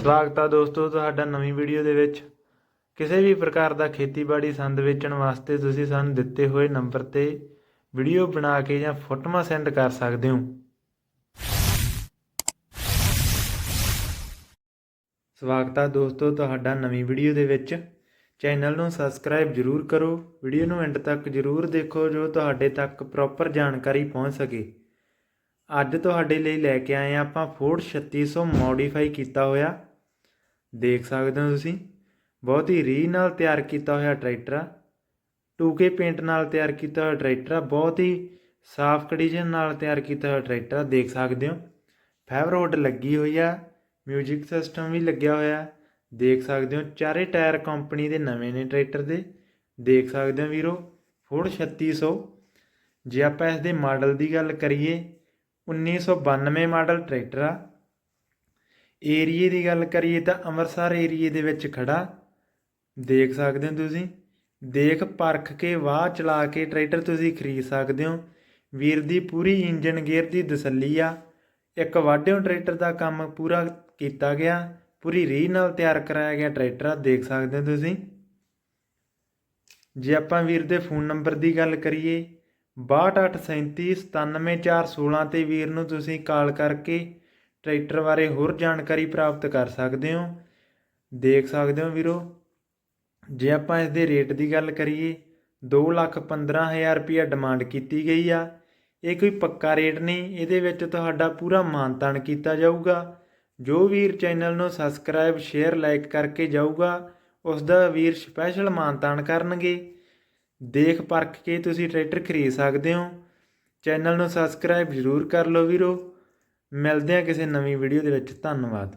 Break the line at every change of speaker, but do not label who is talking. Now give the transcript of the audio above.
ਸਵਾਗਤ ਆ ਦੋਸਤੋ ਤੁਹਾਡਾ ਨਵੀਂ ਵੀਡੀਓ ਦੇ ਵਿੱਚ। ਕਿਸੇ ਵੀ ਪ੍ਰਕਾਰ ਦਾ ਖੇਤੀਬਾੜੀ ਸੰਦ ਵੇਚਣ ਵਾਸਤੇ ਤੁਸੀਂ ਸਾਨੂੰ ਦਿੱਤੇ ਹੋਏ ਨੰਬਰ ਤੇ ਵੀਡੀਓ ਬਣਾ ਕੇ ਜਾਂ ਫੋਟੋਆਂ ਸੈਂਡ ਕਰ ਸਕਦੇ ਹੋ। ਸਵਾਗਤ ਆ ਦੋਸਤੋ ਤੁਹਾਡਾ ਨਵੀਂ ਵੀਡੀਓ ਦੇ ਵਿੱਚ। ਚੈਨਲ ਨੂੰ ਸਬਸਕ੍ਰਾਈਬ ਜਰੂਰ ਕਰੋ। ਵੀਡੀਓ ਨੂੰ ਐਂਡ ਤੱਕ ਜਰੂਰ ਦੇਖੋ ਜੋ ਤੁਹਾਡੇ ਤੱਕ ਪ੍ਰੋਪਰ ਜਾਣਕਾਰੀ ਪਹੁੰਚ ਸਕੇ। ਅੱਜ ਤੁਹਾਡੇ ਲਈ ਲੈ ਕੇ ਆਏ ਹਾਂ ਆਪਾਂ ਫੋਰਡ 3600 ਮੋਡੀਫਾਈ ਕੀਤਾ ਹੋਇਆ। ਦੇਖ ਸਕਦੇ ਹੋ ਤੁਸੀਂ। ਬਹੁਤ ਹੀ ਰੀ ਨਾਲ ਤਿਆਰ ਕੀਤਾ ਹੋਇਆ ਟਰੈਕਟਰ ਆ। 2K ਪੇਂਟ ਨਾਲ ਤਿਆਰ ਕੀਤਾ ਹੋਇਆ ਟਰੈਕਟਰ ਆ। ਬਹੁਤ ਹੀ ਸਾਫ਼ ਕੰਡੀਸ਼ਨ ਨਾਲ ਤਿਆਰ ਕੀਤਾ ਹੋਇਆ ਟਰੈਕਟਰ ਆ। ਦੇਖ ਸਕਦੇ ਹੋ। ਫੈਵਰੋਡ ਲੱਗੀ ਹੋਈ ਆ। ਮਿਊਜ਼ਿਕ ਸਿਸਟਮ ਵੀ ਲੱਗਿਆ ਹੋਇਆ। ਦੇਖ ਸਕਦੇ ਹੋ। ਚਾਰੇ ਟਾਇਰ ਕੰਪਨੀ ਦੇ ਨਵੇਂ ਨੇ ਟਰੈਕਟਰ ਦੇ। ਦੇਖ ਸਕਦੇ ਹੋ ਵੀਰੋ। ਫੋਰਡ 3600 ਜੇ ਆਪਾਂ ਇਸ ਦੇ ਮਾਡਲ ਦੀ ਗੱਲ ਕਰੀਏ 1992 ਮਾਡਲ ਟਰੈਕਟਰ ਆ। ਏਰੀਏ ਦੀ ਗੱਲ ਕਰੀਏ ਤਾਂ ਅੰਮ੍ਰਿਤਸਰ ਏਰੀਏ ਦੇ ਵਿੱਚ ਖੜਾ ਦੇਖ ਸਕਦੇ ਹੋ ਤੁਸੀਂ। ਦੇਖ ਪਰਖ ਕੇ ਵਾਹ ਚਲਾ ਕੇ ਟਰੈਕਟਰ ਤੁਸੀਂ ਖਰੀਦ ਸਕਦੇ ਹੋ। ਵੀਰ ਦੀ ਪੂਰੀ ਇੰਜਨ ਗੇਅਰ ਦੀ ਤਸੱਲੀ ਆ। ਇੱਕ ਵਾਢਿਓ ਟਰੈਕਟਰ ਦਾ ਕੰਮ ਪੂਰਾ ਕੀਤਾ ਗਿਆ। ਪੂਰੀ ਰੀਹ ਨਾਲ ਤਿਆਰ ਕਰਾਇਆ ਗਿਆ ਟਰੈਕਟਰ ਆ। ਦੇਖ ਸਕਦੇ ਹੋ ਤੁਸੀਂ। ਜੇ ਆਪਾਂ ਵੀਰ ਦੇ ਫੋਨ ਨੰਬਰ ਦੀ ਗੱਲ ਕਰੀਏ। 6287397416 ਤੇ ਵੀਰ ਨੂੰ ਤੁਸੀਂ ਕਾਲ ਕਰਕੇ ਟਰੈਕਟਰ ਬਾਰੇ ਹੋਰ ਜਾਣਕਾਰੀ ਪ੍ਰਾਪਤ ਕਰ ਸਕਦੇ ਹੋ। ਦੇਖ ਸਕਦੇ ਹੋ ਵੀਰੋ, ਜੇ ਆਪਾਂ ਇਸ ਦੇ ਰੇਟ ਦੀ ਗੱਲ ਕਰੀਏ 215000 ਰੁਪਇਆ ਡਿਮਾਂਡ ਕੀਤੀ ਗਈ ਆ। ਇਹ ਕੋਈ ਪੱਕਾ ਰੇਟ ਨਹੀਂ, ਇਹਦੇ ਵਿੱਚ ਤੁਹਾਡਾ ਪੂਰਾ ਮਾਨਤਾਨ ਕੀਤਾ ਜਾਊਗਾ। ਜੋ ਵੀਰ ਚੈਨਲ ਨੂੰ ਸਬਸਕ੍ਰਾਈਬ ਸ਼ੇਅਰ ਲਾਈਕ ਕਰਕੇ ਜਾਊਗਾ, ਉਸ ਦਾ ਵੀਰ ਸਪੈਸ਼ਲ ਮਾਨਤਾਨ ਕਰਨਗੇ। ਦੇਖ ਪਰਖ ਕੇ ਤੁਸੀਂ ਟਰੈਕਟਰ ਖਰੀਦ ਸਕਦੇ ਹੋ। ਚੈਨਲ ਨੂੰ ਸਬਸਕ੍ਰਾਈਬ ਜ਼ਰੂਰ ਕਰ ਲਓ ਵੀਰੋ। ਮਿਲਦੇ ਹਾਂ ਕਿਸੇ ਨਵੀਂ ਵੀਡੀਓ ਦੇ ਵਿੱਚ। ਧੰਨਵਾਦ।